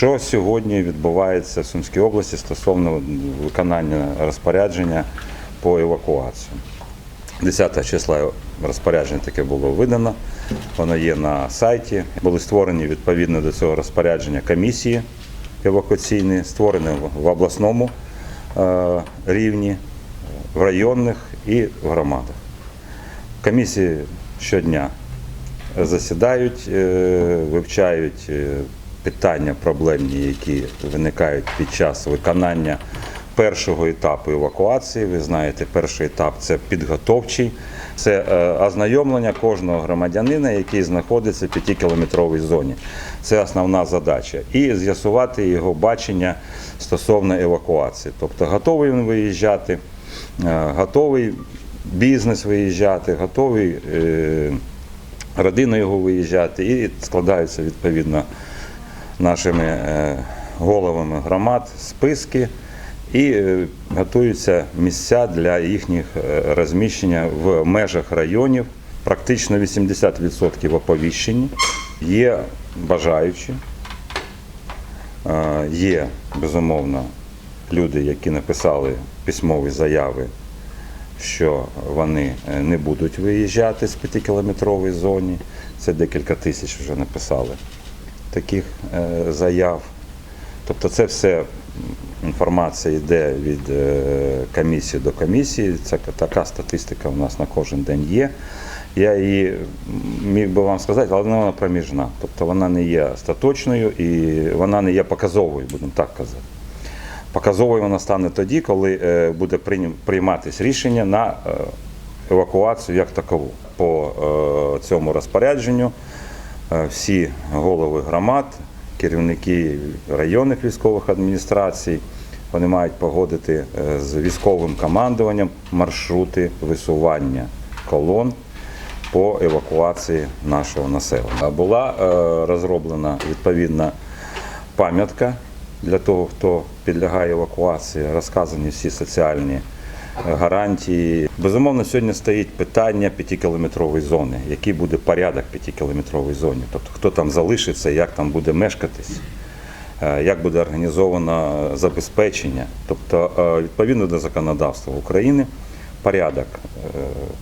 Що сьогодні відбувається в Сумській області стосовно виконання розпорядження по евакуації? 10 числа розпорядження таке було видано, воно є на сайті. Були створені відповідно до цього розпорядження комісії евакуаційні, створені в- обласному е, рівні, в районних і в громадах. Комісії щодня засідають, е, вивчають е, питання проблемні, які виникають під час виконання першого етапу евакуації. Ви знаєте, перший етап це підготовчий, це е, ознайомлення кожного громадянина, який знаходиться в 5-кілометровій зоні. Це основна задача. І з'ясувати його бачення стосовно евакуації. Тобто готовий він виїжджати, е, готовий бізнес виїжджати, готовий. е, родина його виїжджати, і складаються відповідно нашими е, головами громад списки і е, готуються місця для їхніх е, розміщення в межах районів. Практично 80% оповіщені. Є бажаючі, є безумовно люди, які написали письмові заяви що вони не будуть виїжджати з 5-кілометрової зоні. Це декілька тисяч вже написали таких е, заяв. Тобто це все інформація йде від е, комісії до комісії. Це така статистика у нас на кожен день є. Я її міг би вам сказати, але вона проміжна. Тобто вона не є остаточною і вона не є показовою, будемо так казати. Показовою вона стане тоді, коли е, буде прийматись рішення на евакуацію як такову. По цьому розпорядженню всі голови громад, керівники районних військових адміністрацій, вони мають погодити е, з військовим командуванням маршрути висування колон по евакуації нашого населення. Була е, розроблена відповідна пам'ятка для того, хто підлягає евакуації, розказані всі соціальні е, гарантії. Безумовно, сьогодні стоїть питання 5-кілометрової зони, який буде порядок 5-кілометрової зоні, тобто хто там залишиться, як там буде мешкатись. е, Як буде організовано забезпечення, тобто е, відповідно до законодавства України, порядок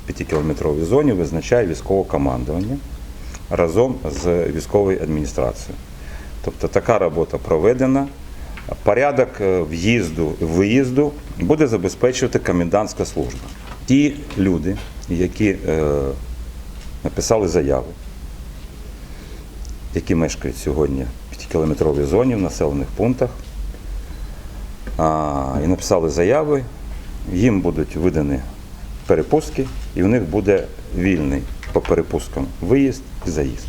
е, 5-кілометрової зоні визначає військове командування разом з військовою адміністрацією. Тобто така робота проведена. Порядок е, в'їзду і виїзду буде забезпечувати комендантська служба. Ті люди, які е, написали заяви, які мешкають сьогодні в 5-кілометровій зоні в населених пунктах, і написали заяви, їм будуть видані перепустки, і в них буде вільний по перепусткам виїзд і заїзд.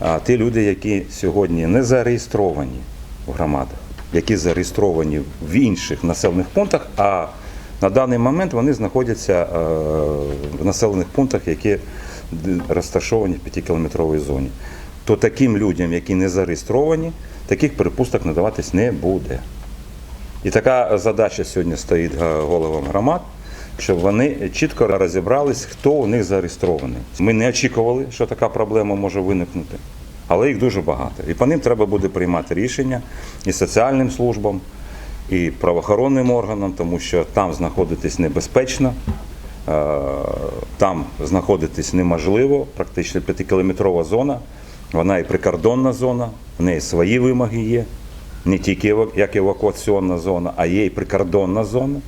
А ті люди, які сьогодні не зареєстровані в громадах, які зареєстровані в інших населених пунктах, а на даний момент вони знаходяться е, в населених пунктах, які розташовані в 5-кілометровій зоні, то таким людям, які не зареєстровані, таких перепусток надаватись не буде. І така задача сьогодні стоїть е, головам громад, щоб вони чітко розібрались, хто у них зареєстрований. Ми не очікували, що така проблема може виникнути, але їх дуже багато. І по ним треба буде приймати рішення і соціальним службам, і правоохоронним органам, тому що там знаходитись небезпечно, е, там знаходитись неможливо, практично 5-кілометрова зона, вона і прикордонна зона, в неї свої вимоги є не тільки як евакуаційна зона, а є і прикордонна зона.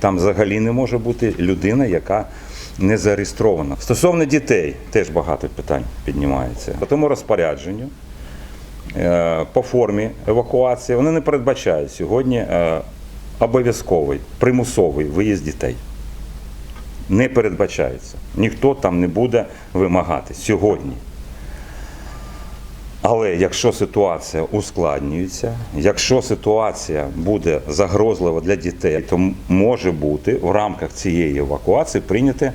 Там взагалі не може бути людина, яка не зареєстрована. Стосовно дітей теж багато питань піднімається. По тому розпорядженню е, по формі евакуації вони не передбачають сьогодні е, обов'язковий примусовий виїзд дітей. Не передбачається. Ніхто там не буде вимагати сьогодні. Але якщо ситуація ускладнюється, якщо ситуація буде загрозлива для дітей, то може бути в рамках цієї евакуації прийняти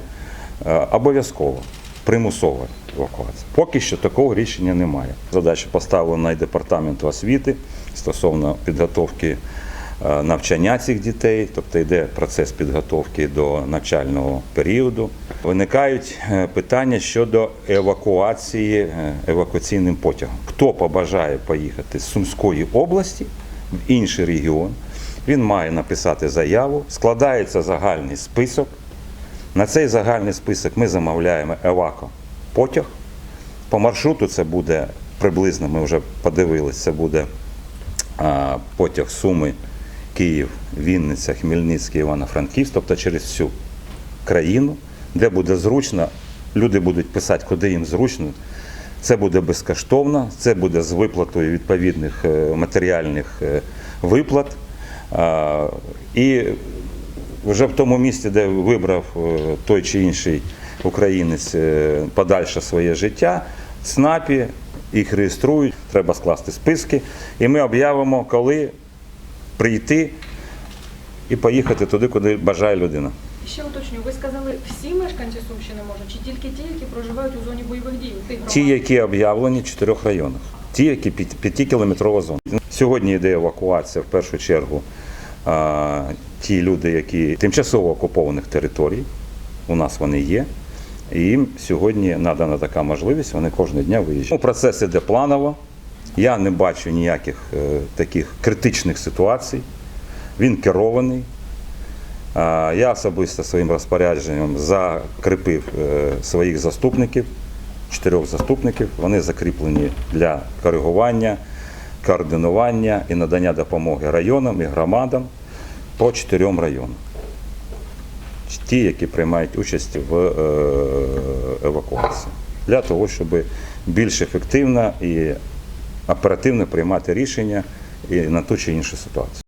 обов'язково примусова евакуація. Поки що такого рішення немає. Задача поставлена і департаменту освіти стосовно підготовки е, навчання цих дітей, тобто йде процес підготовки до навчального періоду. Виникають е, питання щодо евакуації е, евакуаційним потягом. Хто побажає поїхати з Сумської області в інший регіон, він має написати заяву, складається загальний список. На цей загальний список ми замовляємо евако потяг. По маршруту це буде приблизно, ми вже подивилися, це буде а, потяг Суми, Київ, Вінниця, Хмельницький, Івано-Франківськ, тобто через всю країну, де буде зручно. Люди будуть писати, куди їм зручно. Це буде безкоштовно, це буде з виплатою відповідних е, матеріальних е, виплат. І вже в тому місці, де вибрав е, той чи інший українець е, подальше своє життя, СНАПі їх реєструють, треба скласти списки, і ми об'явимо, коли прийти і поїхати туди, куди бажає людина. І Ще уточню, ви сказали, всі мешканці Сумщини можуть, чи тільки ті, які проживають у зоні бойових дій? тих Ті, які об'явлені в чотирьох районах, ті, які п'яти- п'ятикілометрова зона. Сьогодні йде евакуація в першу чергу. Ті люди, які тимчасово окупованих територій, у нас вони є. І їм сьогодні надана така можливість, вони кожного дня виїжджають. Ну, Процес іде планово. Я не бачу ніяких е, таких критичних ситуацій. Він керований. Я особисто своїм розпорядженням закріпив е, своїх заступників, чотирьох заступників. Вони закріплені для коригування, координування і надання допомоги районам і громадам по чотирьом районам. Ті, які приймають участь в е, евакуації, для того, щоб більш ефективно і оперативно приймати рішення і на ту чи іншу ситуацію.